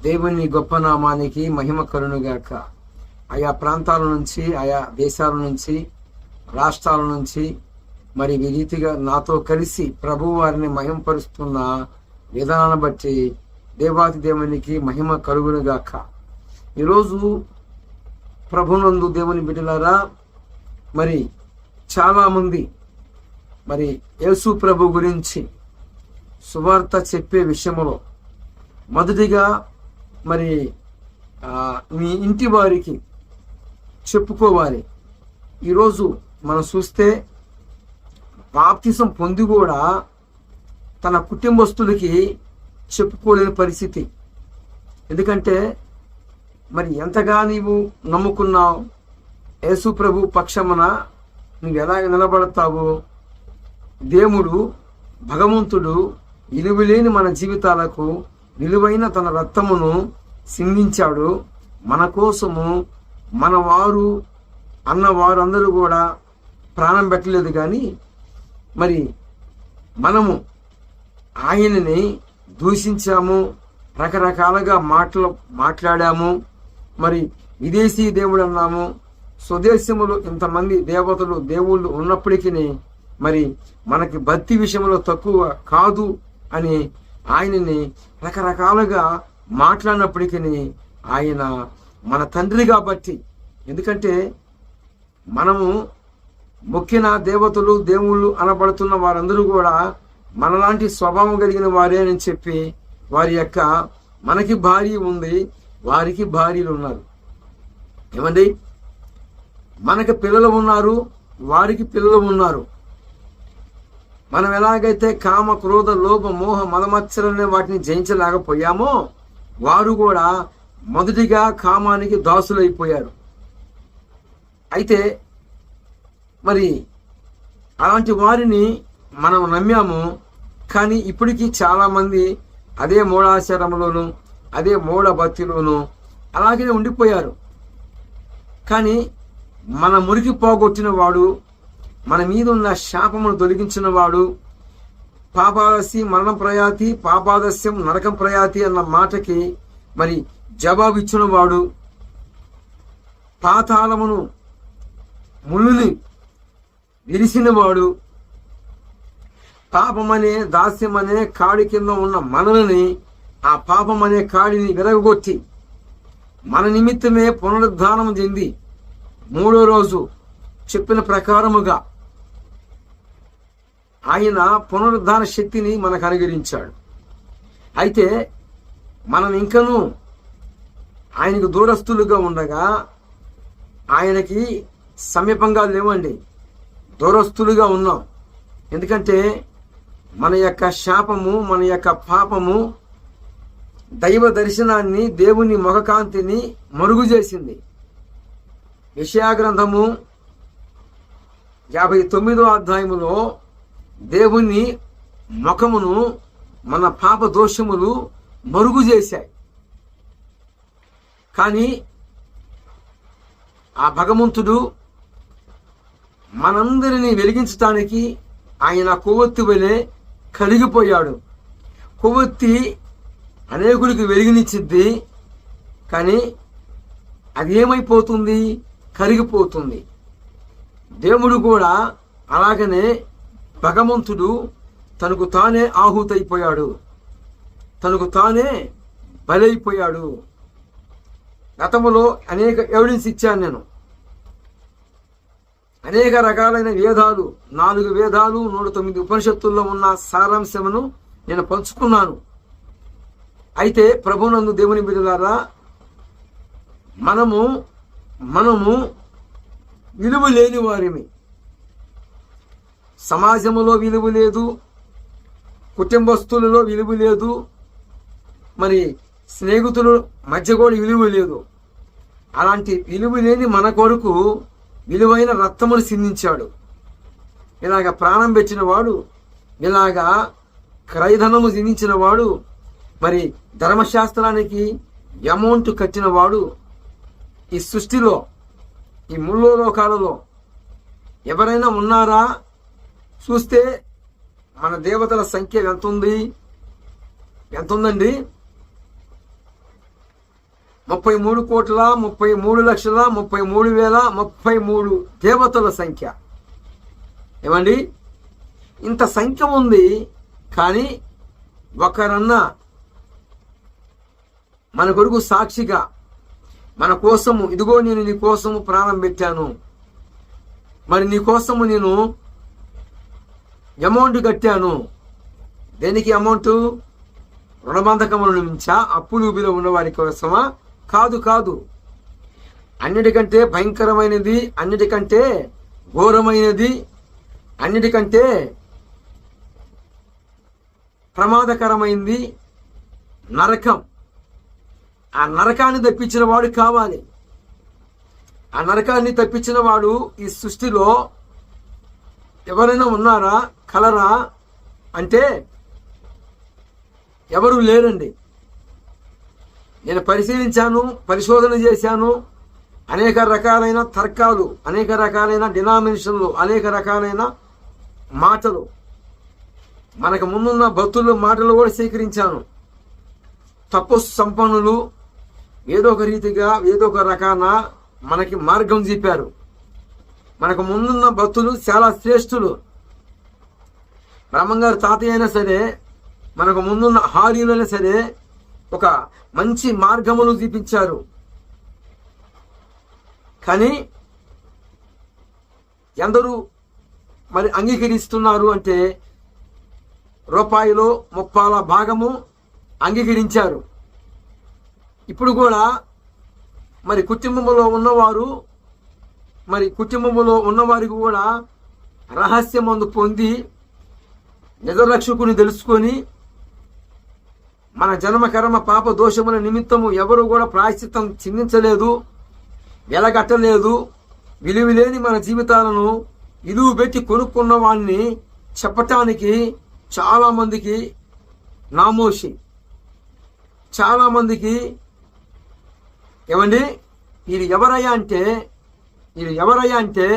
దేవుని గొప్ప నామానికి మహిమ కరుణుగాక ఆయా ప్రాంతాల నుంచి ఆయా దేశాల నుంచి రాష్ట్రాల నుంచి మరి ఈ రీతిగా నాతో కలిసి ప్రభు వారిని మహిమపరుస్తున్న విధానాన్ని బట్టి దేవాతి దేవునికి మహిమ కలుగునుగాక ఈరోజు ప్రభునందు దేవుని బిడ్డలారా మరి చాలామంది మరి యేసు ప్రభు గురించి సువార్త చెప్పే విషయంలో మొదటిగా మరి మీ ఇంటి వారికి చెప్పుకోవాలి. ఈరోజు మనం చూస్తే బాప్తిసం పొంది కూడా తన కుటుంబస్తులకి చెప్పుకోలేని పరిస్థితి. ఎందుకంటే మరి ఎంతగా నీవు నమ్ముకున్నావు? యేసు ప్రభు పక్షమున నువ్వు ఎలా నిలబడతావు? దేవుడు భగవంతుడు ఇలువలేని మన జీవితాలకు విలువైన తన రక్తమును సింగించాడు. మన కోసము మన వారు అన్న వారందరూ కూడా ప్రాణం పెట్టలేదు కానీ మరి మనము ఆయనని దూషించాము రకరకాలుగా మాటలు మాట్లాడాము మరి విదేశీ దేవుడు అన్నాము స్వదేశములు ఇంతమంది దేవతలు దేవుళ్ళు ఉన్నప్పటికీ మరి మనకి భక్తి విషయంలో తక్కువ కాదు అని ఆయనని రకరకాలుగా మాట్లాడినప్పటికీ ఆయన మన తండ్రి కాబట్టి. ఎందుకంటే మనము మొక్కిన దేవతలు దేవుళ్ళు అనబడుతున్న వారందరూ కూడా మనలాంటి స్వభావం కలిగిన వారే అని చెప్పి వారి యొక్క మనకి భార్య ఉంది వారికి భార్యలు ఉన్నారు. ఏమండి? మనకి పిల్లలు ఉన్నారు వారికి పిల్లలు ఉన్నారు. మనం ఎలాగైతే కామ క్రోధ లోభ మోహ మదమత్సరనే వాటిని జయించలేకపోయామో వారు కూడా మొదటిగా కామానికి దాసులైపోయారు. అయితే మరి అలాంటి వారిని మనం నమ్మాము కానీ ఇప్పటికీ చాలామంది అదే మూఢాచారంలోను అదే మూఢ భక్తిలోను అలాగే ఉండిపోయారు. కానీ మన మురికి పోగొట్టిన వాడు మన మీద ఉన్న శాపమును తొలగించిన వాడు పాపాదశి మరణం ప్రయాతి పాపాదస్యం నరకం ప్రయాతి అన్న మాటకి మరి జవాబు ఇచ్చిన వాడు పాతాళమును ముళ్ళుని విరిసినవాడు పాపమనే దాస్యమనే కాడి కింద ఉన్న మనల్ని ఆ పాపమనే కాడిని విరగొట్టి మన నిమిత్తమే పునరుద్ధానం చెంది మూడో రోజు చెప్పిన ప్రకారముగా ఆయన పునరుద్ధాన శక్తిని మనకు అనుగ్రహించాడు. అయితే మనం ఇంకనూ ఆయనకు దూరస్తులుగా ఉండగా ఆయనకి సమీపంగా లేవండి. దూరస్తులుగా ఉన్నాం. ఎందుకంటే మన యొక్క శాపము మన యొక్క పాపము దైవ దర్శనాన్ని దేవుని ముఖకాంతిని మరుగు చేసింది గ్రంథము యాభై తొమ్మిదో అధ్యాయములో దేవుని ముఖమును మన పాప దోషములు మరుగు చేశాయి. కానీ ఆ భగవంతుడు మనందరినీ వెలిగించటానికి ఆయన కొవ్వొత్తి వలె కలిగిపోయాడు కొవ్వొత్తి అనేకుడికి వెలిగినిచ్చిద్ది కానీ అది ఏమైపోతుంది? కరిగిపోతుంది. దేవుడు కూడా అలాగనే భగవంతుడు తనకు తానే ఆహుతైపోయాడు. తనకు తానే బలైపోయాడు. గతంలో అనేక ఎవిడెన్స్ ఇచ్చాను నేను. అనేక రకాలైన వేదాలు నాలుగు వేదాలు నూట తొమ్మిది ఉపనిషత్తుల్లో ఉన్న సారాంశమును నేను పంచుకున్నాను. అయితే ప్రభునందు దేవుని బిడ్డలారా మనము మనము విలువ లేని వారిమి. సమాజంలో విలువ లేదు కుటుంబస్తులలో విలువ లేదు మరి స్నేహితుల మధ్య కూడా విలువ లేదు. అలాంటి విలువ లేని మన కొరకు విలువైన రక్తమును సిందించాడు ఇలాగ ప్రాణం పెట్టిన వాడు ఇలాగా క్రయధనము సిందించిన వాడు మరి ధర్మశాస్త్రానికి అమౌంట్ కట్టిన వాడు ఈ సృష్టిలో ఈ ముల్లో లోకాలలో ఎవరైనా ఉన్నారా? చూస్తే మన దేవతల సంఖ్య ఎంత ఉంది ఎంత ఉందండి ముప్పై మూడు కోట్ల ముప్పై మూడు లక్షల ముప్పై మూడు వేల ముప్పై మూడు దేవతల సంఖ్య. ఏమండి? ఇంత సంఖ్య ఉంది కానీ ఒకరన్నా మన కొరకు సాక్షిగా మన కోసము ఇదిగో నేను నీ కోసము ప్రాణం పెట్టాను మరి నీ కోసము నేను అమౌంట్ కట్టాను. దేనికి అమౌంట్ రుణబంధకముల నుంచా అప్పులు ఊబిలో ఉన్న వారి కోసమా? కాదు కాదు. అన్నిటికంటే భయంకరమైనది అన్నిటికంటే ఘోరమైనది అన్నిటికంటే ప్రమాదకరమైంది నరకం. ఆ నరకాన్ని తప్పించిన వాడు కావాలి. ఆ నరకాన్ని తప్పించిన వాడు ఈ సృష్టిలో ఎవరైనా ఉన్నారా? కలరా అంటే ఎవరు లేరండి. నేను పరిశీలించాను పరిశోధన చేశాను అనేక రకాలైన తర్కాలు అనేక రకాలైన డినామినేషన్లు అనేక రకాలైన మాటలు మనకు ముందున్న భక్తుల మాటలు కూడా స్వీకరించాను. తప్పు సంపన్నులు ఏదో ఒక రీతిగా ఏదో ఒక రకాన మనకి మార్గం చూపారు మనకు ముందున్న భక్తులు చాలా శ్రేష్ఠులు. బ్రహ్మంగారు తాతయ్య అయినా సరే మనకు ముందున్న హారీలైనా సరే ఒక మంచి మార్గములు చూపించారు. కానీ ఎందరూ మరి అంగీకరిస్తున్నారు అంటే రూపాయలు ముప్పాల భాగము అంగీకరించారు. ఇప్పుడు కూడా మరి కుటుంబంలో ఉన్నవారు మరి కుటుంబంలో ఉన్నవారికి కూడా రహస్యమందు పొంది నిజరక్షకుని తెలుసుకొని మన జన్మ కర్మ పాప దోషముల నిమిత్తము ఎవరు కూడా ప్రాయశ్చిత్తం చిందించలేదు వెలగట్టలేదు. విలువలేని మన జీవితాలను విలువ పెట్టి కొనుక్కున్న వాడిని చెప్పటానికి చాలామందికి నామోషి. చాలామందికి ఏమండి? వీరు ఎవరయ్యా అంటే వీరు ఎవరయ్యా అంటే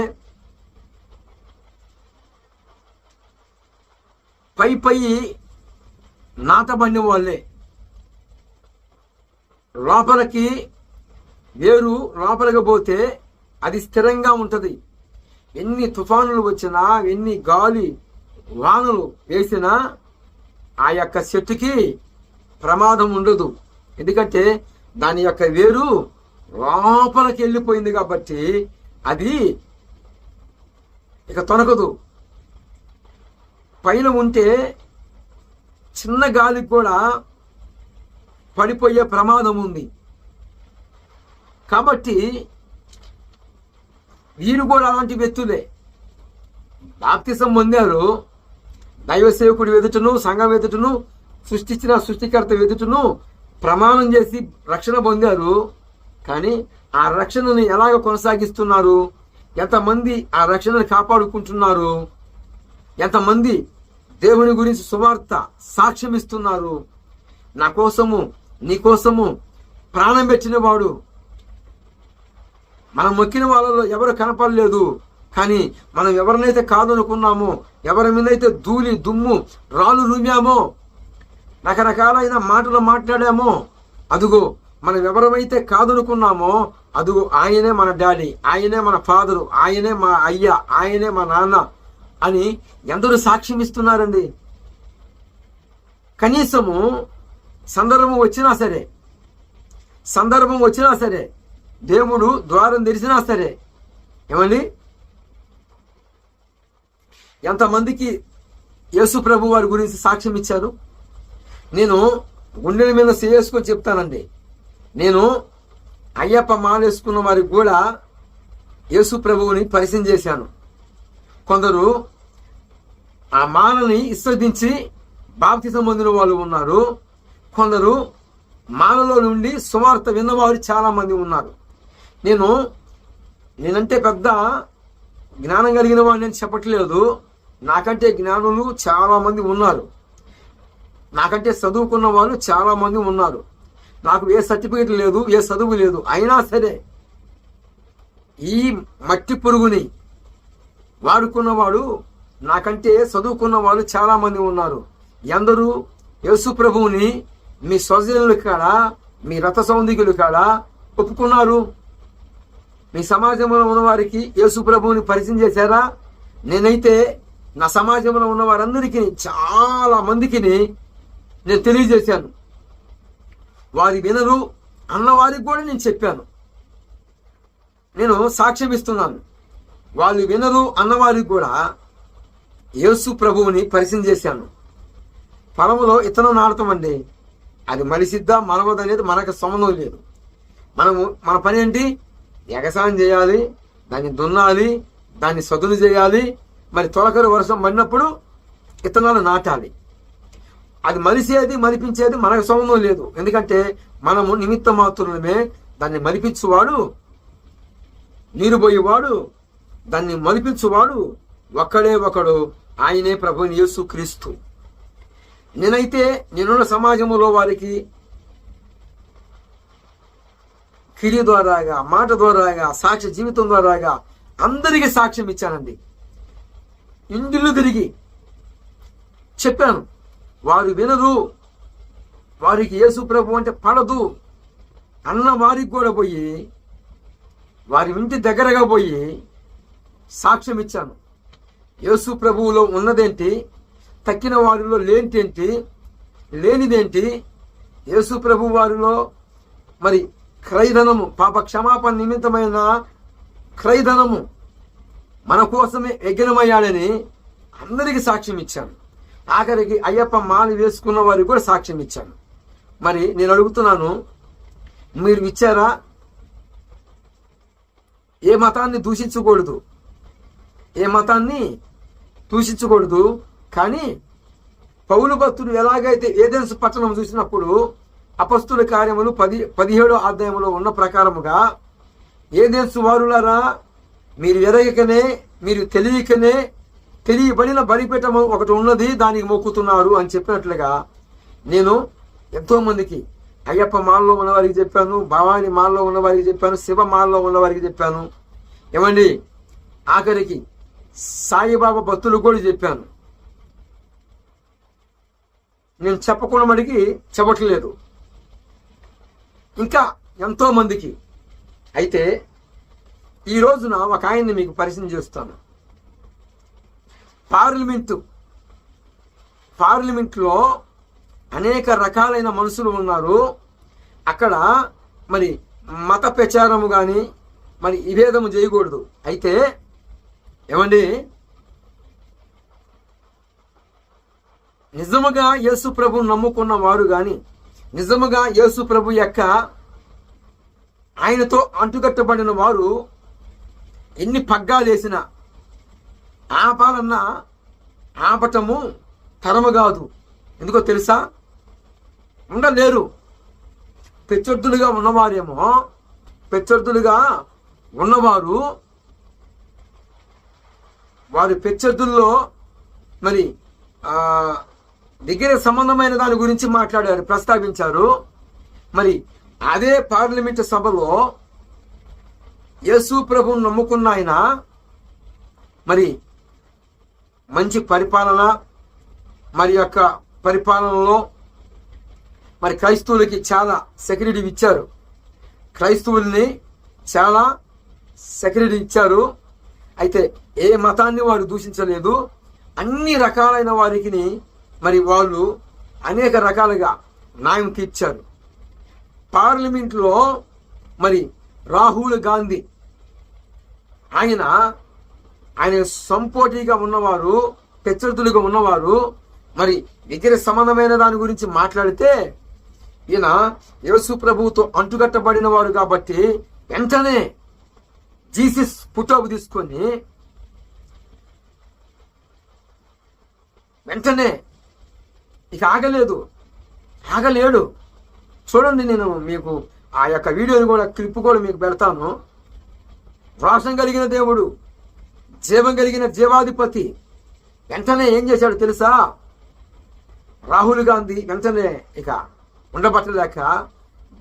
పై పై నాటబడిన వాళ్ళే లోపలికి వేరు లోపలికి పోతే అది స్థిరంగా ఉంటుంది. ఎన్ని తుఫానులు వచ్చినా ఎన్ని గాలి వానలు వేసినా ఆ యొక్క చెట్టుకి ప్రమాదం ఉండదు. ఎందుకంటే దాని యొక్క వేరు లోపలికి వెళ్ళిపోయింది కాబట్టి అది ఇక తొనకదు పైన ఉంటే చిన్న గాలికి కూడా పడిపోయే ప్రమాదం ఉంది. కాబట్టి వీరు కూడా అలాంటి వ్యక్తులే. బాప్తిసం పొందారు. దైవ సేవకుడి ఎదుటను సంఘం ఎదుటను సృష్టించిన సృష్టికర్త ఎదుటను ప్రమాణం చేసి రక్షణ పొందారు. కానీ ఆ రక్షణని ఎలాగ కొనసాగిస్తున్నారు? ఎంతమంది ఆ రక్షణను కాపాడుకుంటున్నారు? ఎంతమంది దేవుని గురించి సువార్త సాక్ష్యం ఇస్తున్నారు నా కోసము నీ కోసము ప్రాణం పెట్టిన వాడు. మనం మొక్కిన వాళ్ళలో ఎవరు కనపడలేదు కానీ మనం ఎవరినైతే కాదనుకున్నామో ఎవరి మీదైతే ధూళి దుమ్ము రాళ్ళు రూమామో రకరకాలైన మాటలు మాట్లాడామో అదుగో మనం ఎవరమైతే కాదనుకున్నామో అదుగో ఆయనే మన డాడీ ఆయనే మన ఫాదరు ఆయనే మా అయ్య ఆయనే మా నాన్న అని ఎందరూ సాక్ష్యం ఇస్తున్నారండి. కనీసము సందర్భం వచ్చినా సరే సందర్భం వచ్చినా సరే దేవుడు ద్వారం తెరిచినా సరే ఏమండి? ఎంతమందికి యేసు ప్రభు వారి గురించి సాక్ష్యం ఇచ్చారు? నేను గుండెల మీద చేసుకొని చెప్తానండి. నేను అయ్యప్ప మాలేసుకున్న వారికి కూడా యేసు ప్రభువుని పరిచయం చేశాను. కొందరు ఆ మాలని విసర్జించి బాప్తిసం పొందిన వాళ్ళు ఉన్నారు. కొందరు మాలలో నుండి సువార్త విన్నవారు చాలామంది ఉన్నారు. నేను నేనంటే పెద్ద జ్ఞానం కలిగిన వాడిని నేను చెప్పట్లేదు. నాకంటే జ్ఞానులు చాలామంది ఉన్నారు. నాకంటే చదువుకున్న వాళ్ళు చాలామంది ఉన్నారు. నాకు ఏ సర్టిఫికేట్ లేదు ఏ చదువు లేదు. అయినా సరే ఈ మట్టి పురుగుని వాడుకున్నవాడు నాకంటే చదువుకున్న వాళ్ళు చాలా మంది ఉన్నారు. ఎందరూ యేసు ప్రభువుని మీ స్వజనుల కాడ మీ రథ సౌందికులు కాడ ఒప్పుకున్నారు? మీ సమాజంలో ఉన్నవారికి యేసు ప్రభువుని పరిచయం చేశారా? నేనైతే నా సమాజంలో ఉన్న వారందరికీ చాలా మందికి నేను తెలియజేశాను. వారి వినరు అన్నవారికి కూడా నేను చెప్పాను. నేను సాక్ష్యం ఇస్తున్నాను వాళ్ళు వినరు అన్నవారికి కూడా యేసు ప్రభువుని పరిచయం చేశాను. పొలంలో ఇతనం నాడతామండి అది మలిసిద్దా మలవదు అనేది మనకు సంబంధం లేదు. మనము మన పని ఏంటి? ఎగసాయం చేయాలి దాన్ని దున్నాలి దాన్ని సదును చేయాలి. మరి తొలకరి వర్షం పడినప్పుడు ఇతనాలు నాటాలి. అది మలిసేది మలిపించేది మనకు సంబంధం లేదు. ఎందుకంటే మనము నిమిత్త మాత్రమే దాన్ని మలిపించువాడు నీరు పోయేవాడు దాన్ని మలిపించువాడు ఒక్కడే ఒకడు. ఆయనే ప్రభు యేసు క్రీస్తు. నేనైతే నేనున్న సమాజంలో వారికి క్రియ ద్వారాగా మాట ద్వారాగా సాక్ష్య జీవితం ద్వారాగా అందరికీ సాక్ష్యం ఇచ్చానండి. ఇందులు తిరిగి చెప్పాను వారు వినరు వారికి యేసు ప్రభు అంటే పడదు. అన్న వారికి కూడా పోయి వారి ఇంటి దగ్గరగా పోయి సాక్ష్యం ఇచ్చాను. యేసు ప్రభువులో ఉన్నదేంటి? తక్కిన వారిలో లేనిదేంటి? లేనిదేంటి? యేసు ప్రభు వారిలో మరి క్రైధనము పాప క్షమాపణ నిమిత్తమైన క్రైధనము మన కోసమే యజ్ఞమయ్యాడని అందరికీ సాక్ష్యం ఇచ్చాను ఆఖరికి అయ్యప్ప మాల వేసుకున్న వారికి కూడా సాక్ష్యం ఇచ్చాను మరి నేను అడుగుతున్నాను మీరు ఇచ్చారా ఏ మతాన్ని దూషించకూడదు. ఏ మతాన్ని దూషించకూడదు. కానీ పౌలు భక్తుడు ఎలాగైతే ఏదెన్స్ పట్టణం చూసినప్పుడు అపస్తుల కార్యములు పది పదిహేడో అధ్యాయంలో ఉన్న ప్రకారముగా ఏదెన్స్ వారులారా మీరు ఎరగకనే మీరు తెలియకనే తెలియబడిన బలిపీఠము ఒకటి ఉన్నది దానికి మొక్కుతున్నారు అని చెప్పినట్లుగా నేను ఎంతో మందికి అయ్యప్ప మాల్లో ఉన్నవారికి చెప్పాను భవాని మాల్లో ఉన్నవారికి చెప్పాను శివ మాల్లో ఉన్నవారికి చెప్పాను. ఏమండి? ఆఖరికి సాయిబాబా భక్తులు కూడా చెప్పాను. నేను చెప్పకుండా మడికి చెప్పట్లేదు. ఇంకా ఎంతో మందికి. అయితే ఈ రోజున ఒక ఆయన్ని మీకు పరిచయం చేస్తాను. పార్లమెంటు. పార్లమెంట్లో అనేక రకాలైన మనుషులు ఉన్నారు. అక్కడ మరి మత ప్రచారము కానీ మరి విభేదము చేయకూడదు. అయితే ఏమండి? నిజముగా యేసు ప్రభు నమ్ముకున్న వారు కానీ నిజముగా యేసు ప్రభు యొక్క ఆయనతో అంటుకట్టబడిన వారు ఎన్ని పగ్గాలు వేసినా ఆపాలన్నా ఆపటము తరము కాదు. ఎందుకో తెలుసా? ఉండలేరు. పెచ్చొద్దులుగా ఉన్నవారేమో పెచ్చొద్దులుగా ఉన్నవారు వారి ప్రత్యర్థుల్లో మరి దగ్గర సంబంధమైన దాని గురించి మాట్లాడారు ప్రస్తావించారు. మరి అదే పార్లమెంటు సభలో యేసు ప్రభువును నమ్ముకున్న ఆయన మరి మంచి పరిపాలన మరి యొక్క పరిపాలనలో మరి క్రైస్తవులకి చాలా సెక్యూరిటీ ఇచ్చారు. క్రైస్తవుల్ని చాలా సెక్యూరిటీ ఇచ్చారు. అయితే ఏ మతాన్ని వారు దూషించలేదు అన్ని రకాలైన వారికి మరి వాళ్ళు అనేక రకాలుగా న్యాయం తీర్చారు. పార్లమెంట్లో మరి రాహుల్ గాంధీ ఆయన ఆయన సంపోటీగా ఉన్నవారు ప్రత్యర్థులుగా ఉన్నవారు మరి విగ్రహ సంబంధమైన దాని గురించి మాట్లాడితే ఈయన యేసు ప్రభువుతో అంటుకట్టబడిన వారు కాబట్టి వెంటనే జీసస్ పుట్టోపు తీసుకొని వెంటనే ఇక ఆగలేదు ఆగలేడు. చూడండి నేను మీకు ఆ యొక్క వీడియోని కూడా క్లిప్ కూడా మీకు పెడతాను. రోషం కలిగిన దేవుడు జీవం కలిగిన జీవాధిపతి వెంటనే ఏం చేశాడు తెలుసా? రాహుల్ గాంధీ వెంటనే ఇక ఉండబట్టలేక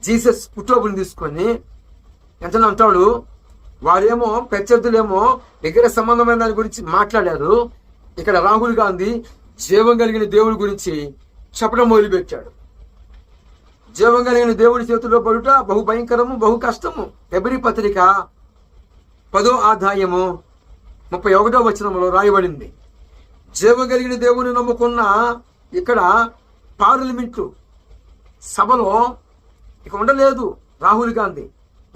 జీసస్ పుట్టోబుని తీసుకొని వెంటనే అంటాడు వారేమో ప్రత్యర్థులేమో దగ్గర సంబంధమైన దాని గురించి మాట్లాడారు. ఇక్కడ రాహుల్ గాంధీ జీవం కలిగిన దేవుడి గురించి చెప్పడం మొదలుపెట్టాడు. జీవం కలిగిన దేవుడి చేతిలో పడుట బహు భయంకరము బహు కష్టము. ఎబరి పత్రిక పదో ఆదాయము ముప్పై ఒకటో వచనంలో రాయబడింది. జీవం కలిగిన దేవుని నమ్ముకున్న ఇక్కడ పార్లమెంటు సభలో ఇక ఉండలేదు రాహుల్ గాంధీ.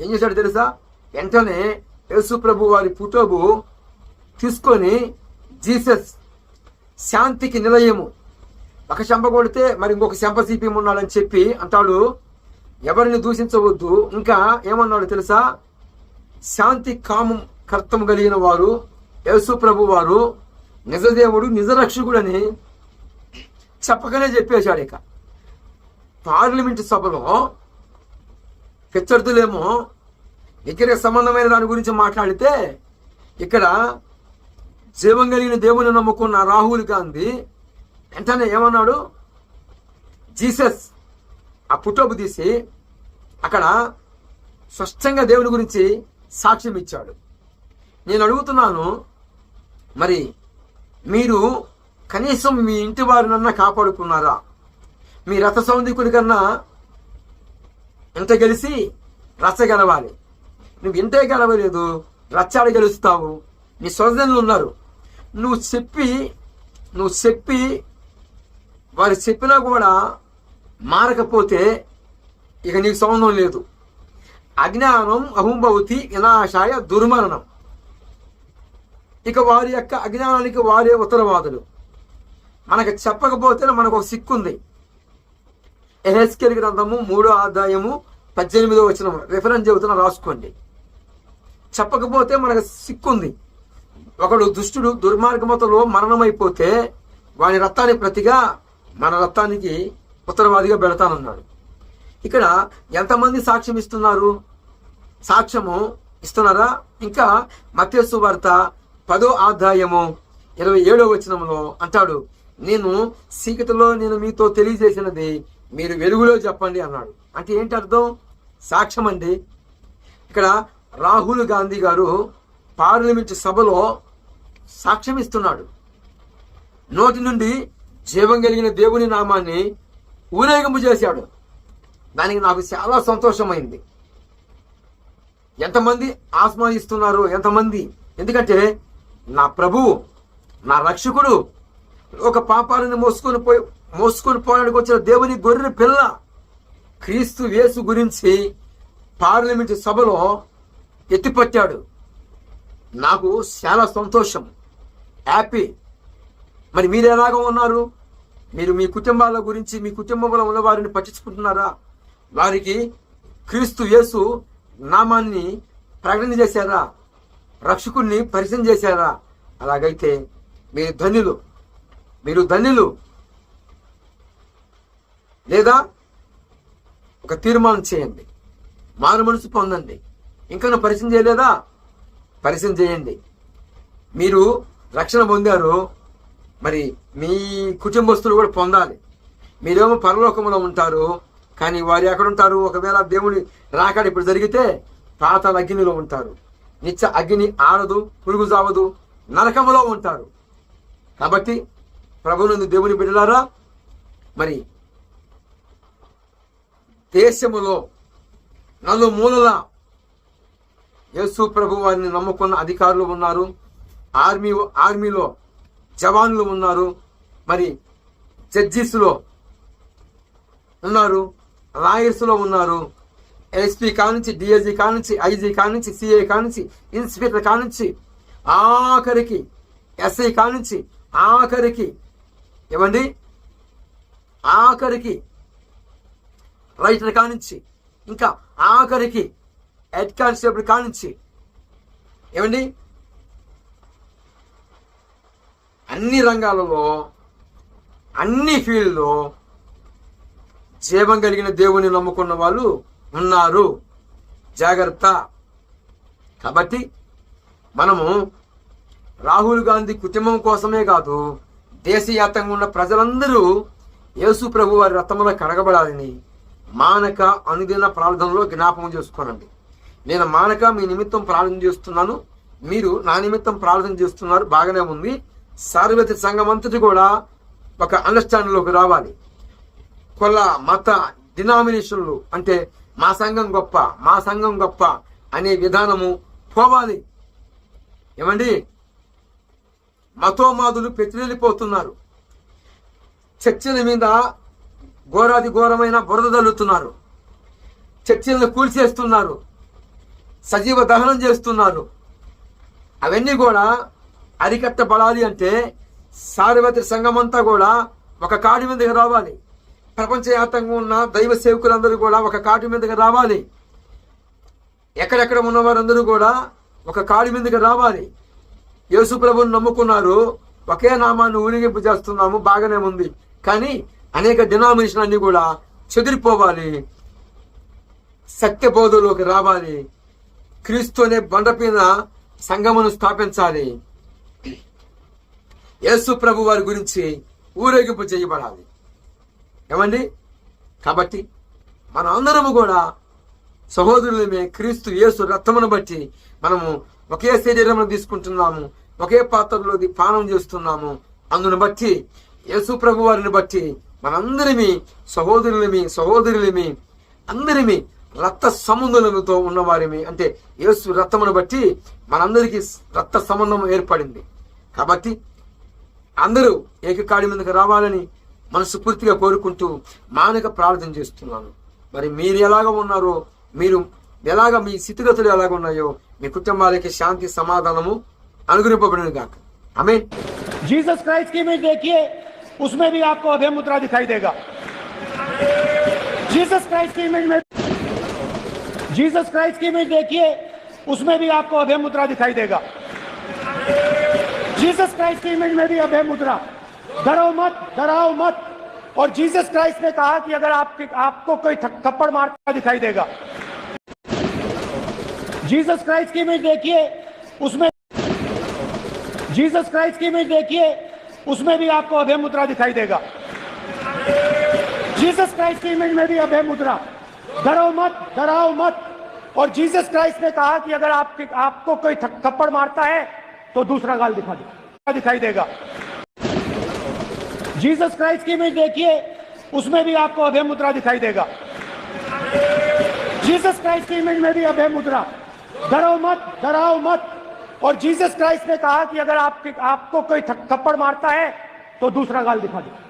ఏం చేశాడు తెలుసా? వెంటనే యేసుప్రభు వారి పుటోబు తీసుకొని జీసస్ శాంతికి నిలయము. ఒక చెంప కొడితే మరి ఇంకొక చెంప సిపిఎం ఉన్నాడని చెప్పి అంటాడు. ఎవరిని దూషించవద్దు. ఇంకా ఏమన్నాడు తెలుసా? శాంతి కామం కర్తం కలిగిన వారు యేసు ప్రభు వారు నిజదేవుడు నిజరక్షకుడని చెప్పకనే చెప్పేశాడు ఇక. పార్లమెంట్ సభలో ప్రత్యర్థులేమో ఇక్కడ సంబంధమైన దాని గురించి మాట్లాడితే ఇక్కడ జీవం కలిగిన దేవుని నమ్ముకున్న రాహుల్ గాంధీ వెంటనే ఏమన్నాడు? జీసస్ ఆ పుట్టపు తీసి అక్కడ స్పష్టంగా దేవుని గురించి సాక్ష్యం ఇచ్చాడు. నేను అడుగుతున్నాను మరి మీరు కనీసం మీ ఇంటి వారినన్నా కాపాడుకున్నారా? మీ రథ సౌందికుడి కన్నా ఎంత గెలిసి రచ్చ నువ్వు ఇంటే గెలవలేదు రచ్చాలు గెలుస్తావు. నీ స్వజనులు ఉన్నారు. నువ్వు చెప్పి నువ్వు చెప్పి వారు చెప్పినా కూడా మారకపోతే ఇక నీకు సంబంధం లేదు. అజ్ఞానం అహంభవతి వినాశాయ దుర్మరణం. ఇక వారి యొక్క అజ్ఞానానికి వారే ఉత్తరవాదులు. మనకు చెప్పకపోతే మనకు ఒక సిక్కుంది. ఎహెస్కెల్ గ్రంథము మూడో అధ్యాయము పద్దెనిమిదో వచ్చిన రిఫరెన్స్ చెబుతున్న రాసుకోండి. చెప్పకపోతే మనకు సిక్కుంది. ఒకడు దుష్టుడు దుర్మార్గమతలో మరణమైపోతే వాని రక్తానికి ప్రతిగా మన రక్తానికి ఉత్తరవాదిగా పెడతానన్నాడు. ఇక్కడ ఎంతమంది సాక్ష్యం ఇస్తున్నారు? సాక్ష్యము ఇస్తున్నారా? ఇంకా మత్స్సు వార్త పదో ఆధ్యాయము ఇరవై ఏడో వచనంలో అంటాడు నేను సీకటిలో నేను మీతో తెలియజేసినది మీరు వెలుగులో చెప్పండి అన్నాడు. అంటే ఏంటి అర్థం? సాక్ష్యం అండి ఇక్కడ రాహుల్ గాంధీ గారు పార్లమెంట్ సభలో సాక్ష్యం ఇస్తున్నాడు. నోటి నుండి జీవం కలిగిన దేవుని నామాన్ని ఊరేగింపు చేశాడు. దానికి నాకు చాలా సంతోషమైంది. ఎంతమంది ఆస్మాయిస్తున్నారు ఎంతమంది? ఎందుకంటే నా ప్రభువు నా రక్షకుడు ఒక పాపాలను మోసుకొని పోయి మోసుకొని పోవడానికి వచ్చిన దేవుని గొర్రె పిల్ల క్రీస్తు యేసు గురించి పార్లమెంట్ సభలో ఎత్తిపట్టాడు. నాకు చాలా సంతోషం. హ్యాపీ మరి మీరు ఎలాగ ఉన్నారు? మీరు మీ కుటుంబాల గురించి మీ కుటుంబంలో ఉన్న వారిని పట్టించుకుంటున్నారా? వారికి క్రీస్తు యేసు నామాన్ని ప్రకటన చేశారా? రక్షకుణ్ణి పరిచయం చేశారా? అలాగైతే మీరు ధన్యులు. మీరు ధన్యులు. లేదా ఒక తీర్మానం చేయండి. మారు మనసు పొందండి. ఇంకా పరిచయం చేయలేదా? పరిచయం చేయండి. మీరు రక్షణ పొందారు మరి మీ కుటుంబస్తులు కూడా పొందాలి. మీరేమో పరలోకంలో ఉంటారు కానీ వారు ఎక్కడ ఉంటారు? ఒకవేళ దేవుడి రాకడ ఇప్పుడు జరిగితే పాత అగ్నిలో ఉంటారు. నిత్య అగ్ని ఆరదు పురుగు జావదు నరకములో ఉంటారు. కాబట్టి ప్రభునందు దేవుని బిడ్డలారా మరి దేశములో నలు మూలలా యేసు ప్రభు వారిని నమ్ముకున్న అధికారులు ఉన్నారు. ఆర్మీ ఆర్మీలో జవాన్లు ఉన్నారు. మరి జడ్జిస్లో ఉన్నారు. లాయర్స్లో ఉన్నారు. ఎస్పీ కానుంచి డిఎస్జీ కానుంచి ఐజీ కానుంచి సిఐ కానుంచి ఇన్స్పెక్టర్ కానుంచి ఆఖరికి ఎస్ఐ కానుంచి ఆఖరికి ఏమండి? ఆఖరికి రైటర్ కానించి ఇంకా ఆఖరికి హెడ్ కానిస్టేబుల్ కానించి. ఏమండి? అన్ని రంగాలలో అన్ని ఫీల్డ్లో జీవం కలిగిన దేవుని నమ్ముకున్న వాళ్ళు ఉన్నారు. జాగ్రత్త. కాబట్టి మనము రాహుల్ గాంధీ కుటుంబం కోసమే కాదు దేశవ్యాప్తంగా ఉన్న ప్రజలందరూ యేసు ప్రభు వారి రథంలో కడగబడాలని మానక అనుదిన ప్రార్థనలో జ్ఞాపకం చేసుకోనండి నేను మానక మీ నిమిత్తం ప్రార్థన చేస్తున్నాను. మీరు నా నిమిత్తం ప్రార్థన చేస్తున్నారు. బాగానే ఉంది. సార్వతి సంఘం అంతటి కూడా ఒక అండర్స్టాండింగ్లోకి రావాలి. కుల మత డినామినేషన్లు అంటే మా సంఘం గొప్ప మా సంఘం గొప్ప అనే విధానము పోవాలి. ఏమండి? మతోమాదులు పెచ్చిరెళ్ళిపోతున్నారు చర్చిల మీద ఘోరాది ఘోరమైన బురద తల్లుతున్నారు చర్చిలను కూల్చేస్తున్నారు. సజీవ దహనం చేస్తున్నారు అవన్నీ కూడా అరికట్టబడాలి అంటే సార్వత్రి సంఘమంతా కూడా ఒక కాడి మీదకి రావాలి. ప్రపంచవ్యాప్తంగా ఉన్న దైవ సేవకులందరూ కూడా ఒక కాటి మీదకి రావాలి. ఎక్కడెక్కడ ఉన్న వారందరూ కూడా ఒక కాడి మీదకి రావాలి. యేసు ప్రభుని నమ్ముకున్నారు. ఒకే నామాన్ని ఊరిగింపు చేస్తున్నాము బాగానే ఉంది. కానీ అనేక డినామినేషన్ అన్నీ కూడా చెదిరిపోవాలి. సత్యబోధలోకి రావాలి. క్రీస్తు అనే బండ పైన సంగమును స్థాపించాలి. యేసు ప్రభు వారి గురించి ఊరేగింపు చేయబడాలి. ఏమండి? కాబట్టి మన అందరము కూడా సహోదరులమే క్రీస్తు యేసు రక్తమును బట్టి మనము ఒకే శరీరమును తీసుకుంటున్నాము ఒకే పాత్రలో పానం చేస్తున్నాము. అందును బట్టి యేసు ప్రభు వారిని బట్టి మనందరిమి సహోదరులమి సహోదరులమి అందరిమి రక్త సంబంధులతో ఉన్నవారిమి అంటే యేసు రక్తమును బట్టి మనందరికీ రక్త సంబంధం ఏర్పడింది కాబట్టి అందరూ ఏకకాడి మీదకి రావాలని మనసు పూర్తిగా కోరుకుంటూ మానక ప్రార్థన చేస్తున్నాను మరి మీరు ఎలాగ ఉన్నారో మీరు ఎలాగ మీ స్థితిగతులు ఎలాగ ఉన్నాయో మీ కుటుంబాలకి శాంతి సమాధానము అనుగ్రహింపబడిన గాక ఆమె जीसस क्राइस्ट की इमेज देखिए उसमें भी आपको अभय मुद्रा दिखाई देगा जीसस क्राइस्ट की इमेज में जीसस क्राइस्ट की इमेज देखिए, उसमें भी आपको अभय मुद्रा दिखाई देगा। जीसस क्राइस्ट की इमेज में भी अभय मुद्रा। डरो मत, डराओ मत। और जीसस क्राइस्ट ने कहा कि अगर आप आपको कोई थप्पड़ मारता दिखाई देगा। जीसस क्राइस्ट की इमेज देखिए, उसमें, जीसस क्राइस्ट की इमेज देखिए, उसमें भी आपको अभय मुद्रा दिखाई देगा। जीसस क्राइस्ट की इमेज में भी अभय मुद्रा। डरो मत, डराओ मत। और जीसस क्राइस्ट ने कहा कि अगर आप आपको कोई थप्पड़ मारता है तो दूसरा गाल दिखा दे। दिखाई देगा? जीसस क्राइस्ट की इमेज देखिए, उसमें भी आपको अभय मुद्रा दिखाई देगा। जीसस क्राइस्ट की इमेज में भी अभय मुद्रा। डरो मत, डराओ मत। और जीसस क्राइस्ट ने कहा कि अगर आप आपको कोई थप्पड़ मारता है तो दूसरा गाल दिखा दे।